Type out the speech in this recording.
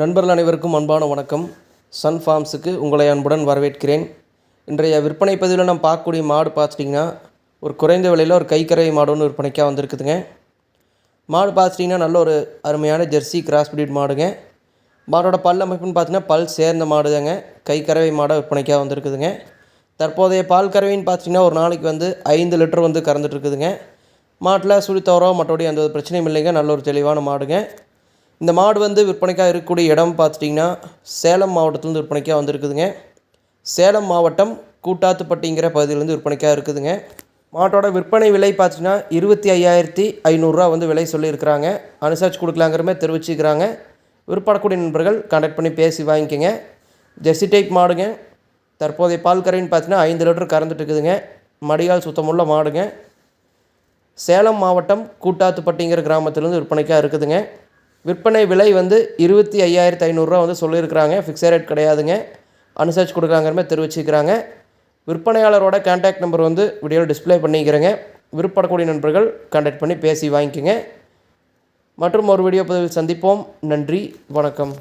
நண்பர்கள் அனைவருக்கும் அன்பான வணக்கம். சன் ஃபார்ம்ஸுக்கு உங்களை அன்புடன் வரவேற்கிறேன். இன்றைய விற்பனை பதிவில் நம்ம பார்க்கக்கூடிய மாடு பார்த்துட்டிங்கன்னா ஒரு குறைந்த விலையில் ஒரு கைக்கரை மாடு ஒன்று விற்பனைக்காக வந்திருக்குதுங்க. மாடு பார்த்துட்டிங்கன்னா நல்ல ஒரு அருமையான ஜெர்சி கிராஸ் பிரீட் மாடுங்க. மாடோட பல் அமைப்புன்னு பார்த்தீங்கன்னா பல் சேர்ந்த மாடு தாங்க கைக்கறவை மாடை விற்பனைக்காக வந்திருக்குதுங்க. தற்போதைய பால் கறவைன்னு பார்த்திங்கன்னா ஒரு நாளைக்கு வந்து ஐந்து லிட்டர் வந்து கறந்துட்டு இருக்குதுங்க. மாட்டில் சுழித்தவரோ மற்றபடி எந்த ஒரு பிரச்சனையும் இல்லைங்க. நல்ல ஒரு தெளிவான மாடுங்க. இந்த மாடு வந்து விற்பனைக்காக இருக்கக்கூடிய இடம் பார்த்துட்டிங்கன்னா சேலம் மாவட்டத்துலேருந்து விற்பனைக்காக வந்திருக்குதுங்க. சேலம் மாவட்டம் கூட்டாத்துப்பட்டிங்கிற பகுதியிலேருந்து விற்பனைக்காக இருக்குதுங்க. மாட்டோட விற்பனை விலை பார்த்தீங்கன்னா இருபத்தி ஐயாயிரத்தி ஐநூறுரூவா வந்து விலை சொல்லியிருக்கிறாங்க. அனுசரிச்சு கொடுக்கலாங்கிற மாதிரி தெரிவிச்சுக்கிறாங்க. விற்படக்கூடிய நண்பர்கள் கான்டாக்ட் பண்ணி பேசி வாங்கிக்கோங்க. ஜெர்சி டைப் மாடுங்க. தற்போதைய பால் கரைன்னு பார்த்தீங்கன்னா ஐந்து லிட்டர் கறந்துட்டு இருக்குதுங்க மடிகால் சுத்தமுள்ள மாடுங்க. சேலம் மாவட்டம் கூட்டாத்துப்பட்டிங்கிற கிராமத்துலேருந்து விற்பனைக்காக இருக்குதுங்க. விற்பனை விலை வந்து இருபத்தி ஐயாயிரத்து ஐநூறுரூவா வந்து சொல்லியிருக்கிறாங்க. ஃபிக்ஸட் ரேட் கிடையாதுங்க. அனுசரிச்சு கொடுக்குறாங்கிற மாதிரி தெரிவிச்சுக்கிறாங்க விற்பனையாளரோட கான்டாக்ட் நம்பர் வந்து வீடியோவில் டிஸ்ப்ளே பண்ணிக்கிறேங்க. விருப்பப்படக்கூடிய நண்பர்கள் கான்டாக்ட் பண்ணி பேசி வாங்கிக்கோங்க. மற்றும் ஒரு வீடியோ பதிவில் சந்திப்போம். நன்றி. வணக்கம்.